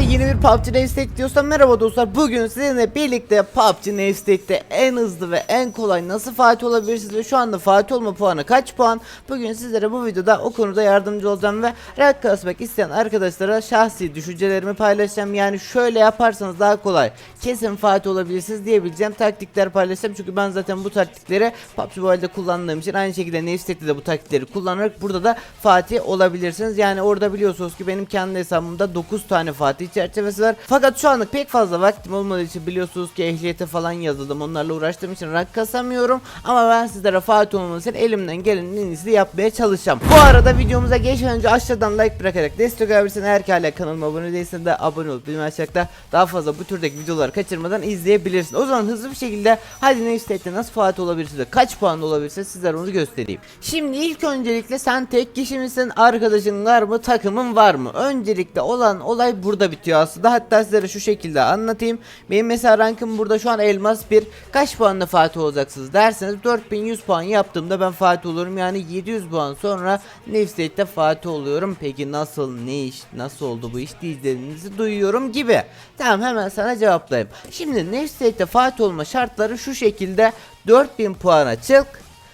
yeni bir PUBG New State diyorsam merhaba dostlar. Bugün sizinle birlikte PUBG New State'te en hızlı ve en kolay nasıl Fatih olabilirsiniz ve şu anda Fatih olma puanı kaç puan? Bugün sizlere bu videoda o konuda yardımcı olacağım ve rank kasmak isteyen arkadaşlara şahsi düşüncelerimi paylaşacağım. Yani şöyle yaparsanız daha kolay kesin Fatih olabilirsiniz diyebileceğim taktikler paylaşacağım. Çünkü ben zaten bu taktikleri PUBG Mobile'de kullandığım için aynı şekilde New State'te de bu taktikleri kullanarak burada da Fatih olabilirsiniz. Yani orada biliyorsunuz ki benim kendi hesabımda 9 tane Fatih çerçevesi var. Fakat şu anlık pek fazla vaktim olmadığı için biliyorsunuz ki ehliyete falan yazıldım. Onlarla uğraştığım için rank kasamıyorum. Ama ben sizlere Fatih olmanız için elimden gelenin en iyisini yapmaya çalışacağım. Bu arada videomuza geçmeden önce aşağıdan like bırakarak destek olabilirsin. Eğer ki hala kanalıma abone değilsen de abone olup bilmem aşağıda daha fazla bu türdeki videoları kaçırmadan izleyebilirsin. O zaman hızlı bir şekilde hadi New State'de nasıl Fatih olabilirsiniz kaç puan olabilirsiniz sizlere onu göstereyim. Şimdi ilk öncelikle sen tek kişi misin? Arkadaşın var mı? Takımın var mı? Öncelikle olan olay burada bitiyor aslında. Hatta sizlere şu şekilde anlatayım. Benim mesela rankım burada şu an elmas 1. Kaç puanla Fatih olacaksınız derseniz 4100 puan yaptığımda ben Fatih olurum. Yani 700 puan sonra New State'de Fatih oluyorum. Peki nasıl ne iş nasıl oldu bu iş diyeceğinizi duyuyorum gibi. Tamam hemen sana cevaplayayım. Şimdi New State'de Fatih olma şartları şu şekilde 4000 puana çık.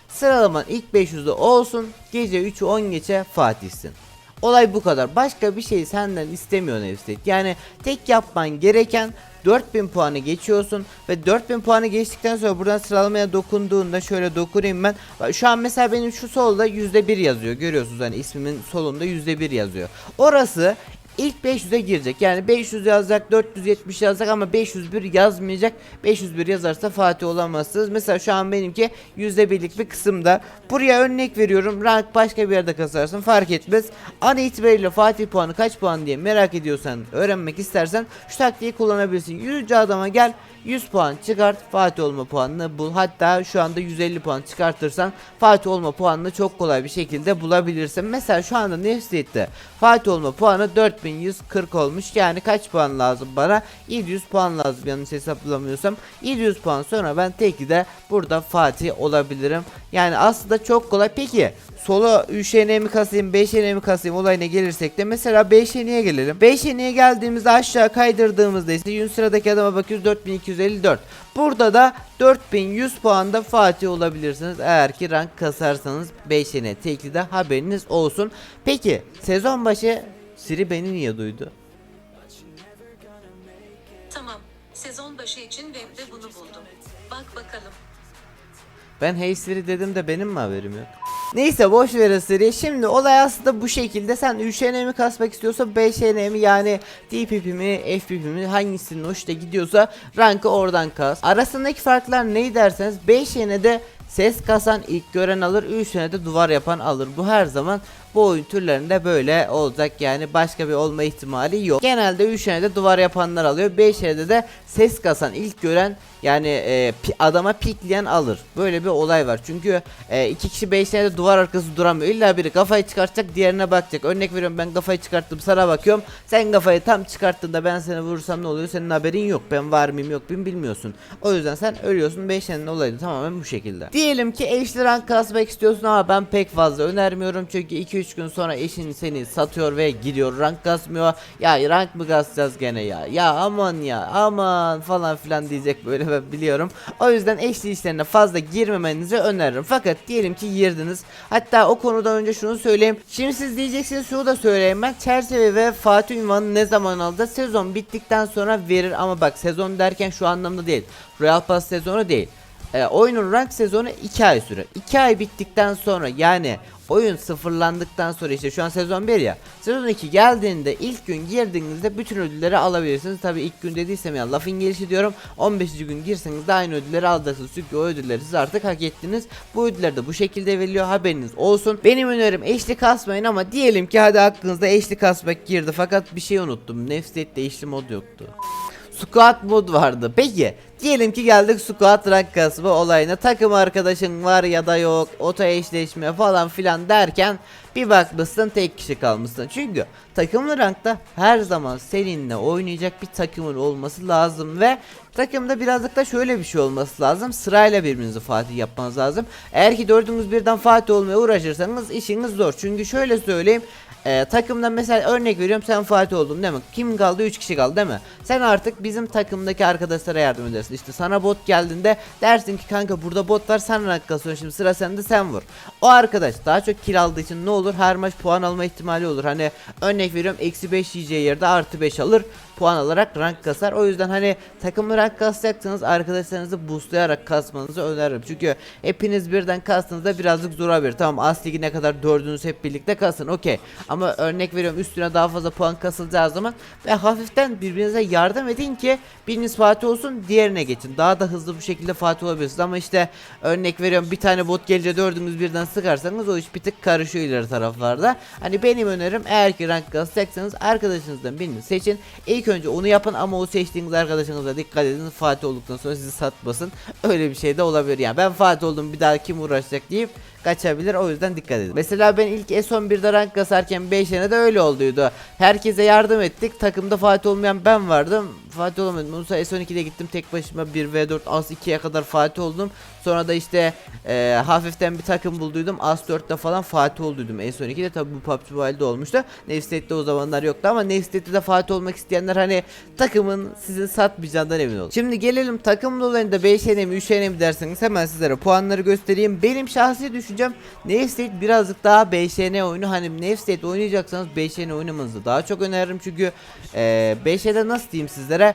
Sıralaman ilk 500'de olsun. Gece 3'ü 10 geçe Fatih'sin. Olay bu kadar. Başka bir şey senden istemiyor Nevstet. Yani tek yapman gereken 4000 puanı geçiyorsun ve 4000 puanı geçtikten sonra buradan sıralamaya dokunduğunda şöyle dokunayım ben. Şu an mesela benim şu solda %1 yazıyor. Görüyorsunuz hani ismimin solunda %1 yazıyor. Orası İlk 500'e girecek. Yani 500 yazacak, 470 yazacak ama 501 yazmayacak. 501 yazarsa Fatih olamazsınız. Mesela şu an benimki %1'lik bir kısımda. Buraya örnek veriyorum. Rank başka bir yerde kasarsın fark etmez. An itibariyle Fatih puanı kaç puan diye merak ediyorsan, öğrenmek istersen şu taktiği kullanabilirsin. 100. adama gel. 100 puan çıkart Fatih olma puanını bul. Hatta şu anda 150 puan çıkartırsan Fatih olma puanını çok kolay bir şekilde bulabilirsin. Mesela şu anda Nefsiyet'te Fatih olma puanı 4140 olmuş. Yani kaç puan lazım bana? 700 puan lazım yanlış hesaplamıyorsam. 700 puan sonra ben tek de burada Fatih olabilirim. Yani aslında çok kolay. Peki solo 3 mi kasayım 5 mi kasayım olayına gelirsek de mesela 5 yeneye gelelim. 5 yeneye geldiğimizde aşağı kaydırdığımızda ise yün sıradaki adama bakıyoruz 4254. Burada da 4100 puanda Fatih olabilirsiniz eğer ki rank kasarsanız 5 yene tekli de haberiniz olsun. Peki sezon başı Siri beni niye duydu? Tamam. Sezon başı için webde bunu buldum. Bak bakalım. Ben hey Siri dedim de benim mi haberim yok? Neyse boş ver Siri. Şimdi olay aslında bu şekilde. Sen 3 mi kasmak istiyorsa 5 mi yani DPP mi FPP mi hangisinin hoşta gidiyorsa rankı oradan kas. Arasındaki farklar ne derseniz 5 de ses kasan ilk gören alır 3 de duvar yapan alır. Bu her zaman bu oyun türlerinde böyle olacak yani başka bir olma ihtimali yok. Genelde 3 de duvar yapanlar alıyor. 5 de ses kasan ilk gören yani e, adama pikleyen alır. Böyle bir olay var. Çünkü e, iki kişi 5 de duvar arkası duramıyor. İlla biri kafayı çıkartacak diğerine bakacak. Örnek veriyorum ben kafayı çıkarttım sana bakıyorum. Sen kafayı tam çıkarttığında ben seni vurursam ne oluyor? Senin haberin yok. Ben var mıyım yok muyum bilmiyorsun. O yüzden sen ölüyorsun. 5 olayı da tamamen bu şekilde. Diyelim ki eşli rank kasmak istiyorsun ama ben pek fazla önermiyorum. Çünkü 2-3 gün sonra eşin seni satıyor ve gidiyor rank kasmıyor. Ya rank mı kasacağız gene ya? Ya aman ya aman falan filan diyecek böyle ben biliyorum. O yüzden eşli işlerine fazla girmemenizi öneririm. Fakat diyelim ki girdiniz. Hatta o konudan önce şunu söyleyeyim. Şimdi siz diyeceksiniz şunu da söyleyeyim ben. Çerçeve ve Fatih Ünvan'ı ne zaman aldı? Sezon bittikten sonra verir ama bak sezon derken şu anlamda değil. Royal Pass sezonu değil. E, oyunun rank sezonu 2 ay süre. 2 ay bittikten sonra yani oyun sıfırlandıktan sonra işte şu an sezon 1 ya. Sezon 2 geldiğinde ilk gün girdiğinizde bütün ödülleri alabilirsiniz. Tabi ilk gün dediysem ya lafın gelişi diyorum. 15. gün girseniz de aynı ödülleri alacaksınız. Çünkü o ödülleri siz artık hak ettiniz. Bu ödüller de bu şekilde veriliyor haberiniz olsun. Benim önerim eşli kasmayın ama diyelim ki hadi aklınızda eşli kasmak girdi. Fakat bir şey unuttum. Nefsiyette eşli mod yoktu. Squad mod vardı. Peki Diyelim ki geldik squat rank kasma olayına. Takım arkadaşın var ya da yok. Oto eşleşme falan filan derken bir bakmışsın tek kişi kalmışsın. Çünkü takımlı rankta her zaman seninle oynayacak bir takımın olması lazım ve takımda birazcık da şöyle bir şey olması lazım. Sırayla birbirinizi Fatih yapmanız lazım. Eğer ki dördünüz birden Fatih olmaya uğraşırsanız işiniz zor. Çünkü şöyle söyleyeyim. Ee, takımda mesela örnek veriyorum sen Fatih oldun değil mi? Kim kaldı? 3 kişi kaldı değil mi? Sen artık bizim takımdaki arkadaşlara yardım edersin. İşte sana bot geldiğinde dersin ki kanka burada bot var sen rank kasıyorsun şimdi sıra sende sen vur. O arkadaş daha çok kill aldığı için ne olur? Her maç puan alma ihtimali olur. Hani örnek veriyorum eksi 5 yiyeceği yerde artı 5 alır puan alarak rank kasar. O yüzden hani takımlı rank kasacaksanız arkadaşlarınızı boostlayarak kasmanızı öneririm. Çünkü hepiniz birden kastığınızda birazcık zor haber. Tamam as ligi ne kadar dördünüz hep birlikte kasın okey. Ama örnek veriyorum üstüne daha fazla puan kasılacağı zaman ve hafiften birbirinize yardım edin ki biriniz Fatih olsun diğerine geçin. Daha da hızlı bir şekilde Fatih olabilirsiniz. Ama işte örnek veriyorum bir tane bot gelince dördünüz birden sıkarsanız o iş bir tık karışıyor ileri taraflarda. Hani benim önerim eğer ki rank kasacaksanız arkadaşınızdan birini seçin. İlk önce onu yapın ama o seçtiğiniz arkadaşınıza dikkat edin. Fatih olduktan sonra sizi satmasın. Öyle bir şey de olabilir yani. Ben Fatih oldum bir daha kim uğraşacak deyip kaçabilir o yüzden dikkat edin. Mesela ben ilk S11'de rank kasarken 5 sene de öyle olduydu. Herkese yardım ettik. Takımda Fatih olmayan ben vardım. Fatih olamadım. Sonra S12'de gittim tek başıma 1v4 as 2'ye kadar Fatih oldum. Sonra da işte e, hafiften bir takım bulduydum. As 4'te falan Fatih olduydum. S12'de tabi bu PUBG Mobile'de olmuştu. Nefstet'te o zamanlar yoktu ama Nefstet'te de Fatih olmak isteyenler hani takımın sizin satmayacağından emin olun. Şimdi gelelim takım dolayında 5 mi 3 mi derseniz hemen sizlere puanları göstereyim. Benim şahsi düşüncem Nefstet birazcık daha 5 oyunu hani Nefstet oynayacaksanız 5 oynamanızı daha çok öneririm çünkü e, 5'e nasıl diyeyim sizlere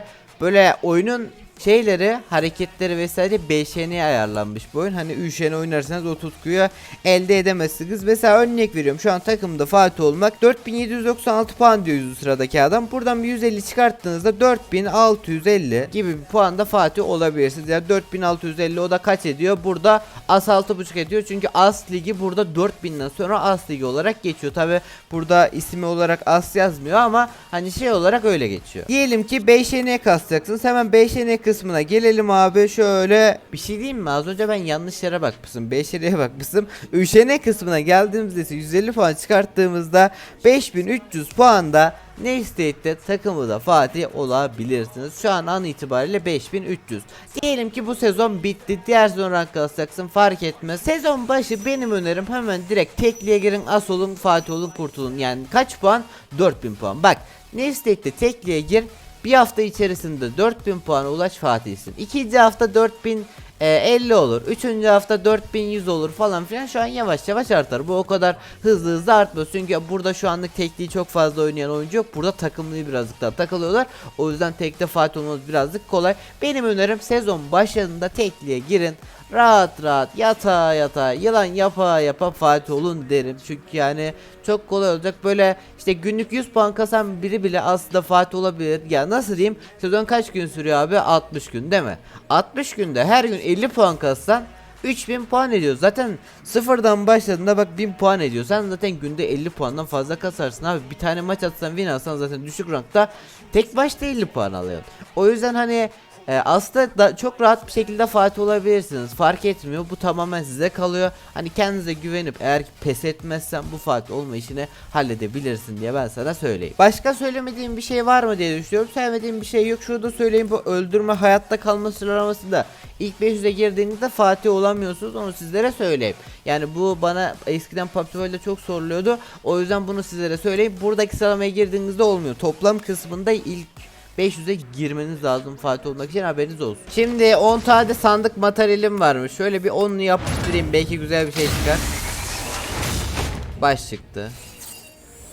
böyle oyunun şeyleri, hareketleri vesaire 5N'ye ayarlanmış bu oyun. Hani 3N oynarsanız o tutkuyu elde edemezsiniz. Mesela örnek veriyorum. Şu an takımda Fatih olmak 4796 puan diyor sıradaki adam. Buradan bir 150 çıkarttığınızda 4650 gibi bir puanda Fatih olabilirsiniz. Yani 4650 o da kaç ediyor? Burada As 6.5 ediyor. Çünkü As ligi burada 4000'den sonra As ligi olarak geçiyor. Tabi burada ismi olarak As yazmıyor ama hani şey olarak öyle geçiyor. Diyelim ki 5N'ye kasacaksınız. Hemen 5N kısmına gelelim abi. Şöyle bir şey diyeyim mi? Az önce ben yanlış yere bakmışım. 5N'ye bakmışım. 3N kısmına geldiğimizde ise 150 puan çıkarttığımızda 5300 puanda Neystate'de takımı da Fatih olabilirsiniz. Şu an an itibariyle 5300. Diyelim ki bu sezon bitti. Diğer sezon rank alacaksın fark etmez. Sezon başı benim önerim hemen direkt tekliğe girin as olun Fatih olun kurtulun. Yani kaç puan? 4000 puan. Bak Neystate'de tekliğe gir. Bir hafta içerisinde 4000 puana ulaş Fatih'sin. İkinci hafta 4000 e, 50 olur. Üçüncü hafta 4100 olur falan filan. Şu an yavaş yavaş artar. Bu o kadar hızlı hızlı artmıyor. Çünkü burada şu anlık tekliği çok fazla oynayan oyuncu yok. Burada takımlıyı birazcık daha takılıyorlar. O yüzden tekte Fatih olmanız birazcık kolay. Benim önerim sezon başladığında tekliğe girin. Rahat rahat yata yata yılan yapa yapa Fatih olun derim. Çünkü yani çok kolay olacak. Böyle işte günlük 100 puan kasan biri bile aslında Fatih olabilir. Ya nasıl diyeyim? Sezon kaç gün sürüyor abi? 60 gün değil mi? 60 günde her gün 50 puan kassan 3000 puan ediyor. Zaten sıfırdan başladığında bak 1000 puan ediyor. Sen zaten günde 50 puandan fazla kasarsın abi. Bir tane maç atsan win alsan zaten düşük rankta tek başta 50 puan alıyorsun. O yüzden hani e, aslında da çok rahat bir şekilde Fatih olabilirsiniz. Fark etmiyor. Bu tamamen size kalıyor. Hani kendinize güvenip eğer pes etmezsen bu Fatih olma işini halledebilirsin diye ben sana söyleyeyim. Başka söylemediğim bir şey var mı diye düşünüyorum. Sevmediğim bir şey yok. Şurada söyleyeyim bu öldürme hayatta kalma sıralamasında ilk 500'e girdiğinizde Fatih olamıyorsunuz. Onu sizlere söyleyeyim. Yani bu bana eskiden PUBG Mobile'de çok soruluyordu. O yüzden bunu sizlere söyleyeyim. Buradaki sıralamaya girdiğinizde olmuyor. Toplam kısmında ilk 500'e girmeniz lazım Fatih olmak için haberiniz olsun. Şimdi 10 tane sandık materyalim varmış. Şöyle bir 10'lu yapıştırayım belki güzel bir şey çıkar. Baş çıktı.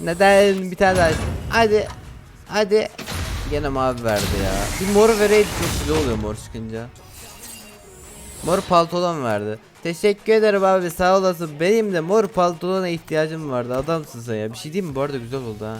Neden bir tane daha? Hadi. Hadi. Gene mavi verdi ya. Bir mor vereydi çok güzel oluyor mor çıkınca. Mor pantolon verdi. Teşekkür ederim abi sağ olasın. Benim de mor pantolona ihtiyacım vardı. Adamsın sen ya. Bir şey diyeyim mi? Bu arada güzel oldu ha.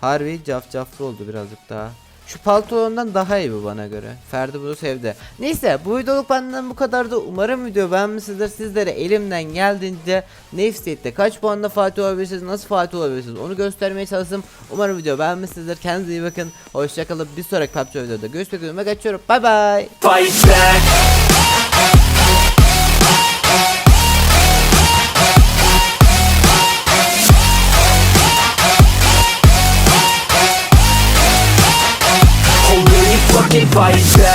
Harbi cafcaflı oldu birazcık daha. Şu pantolondan daha iyi bu bana göre. Ferdi bunu sevdi. Neyse bu videoluk benden bu kadardı. Umarım video beğenmişsinizdir. Sizlere elimden geldiğince Nave State'de kaç puanla Fatih olabilirsiniz, nasıl Fatih olabilirsiniz onu göstermeye çalıştım. Umarım video beğenmişsinizdir. Kendinize iyi bakın. Hoşçakalın. Bir sonraki PUBG videoda görüşmek üzere. Kaçıyorum. Bay bay. Fight back.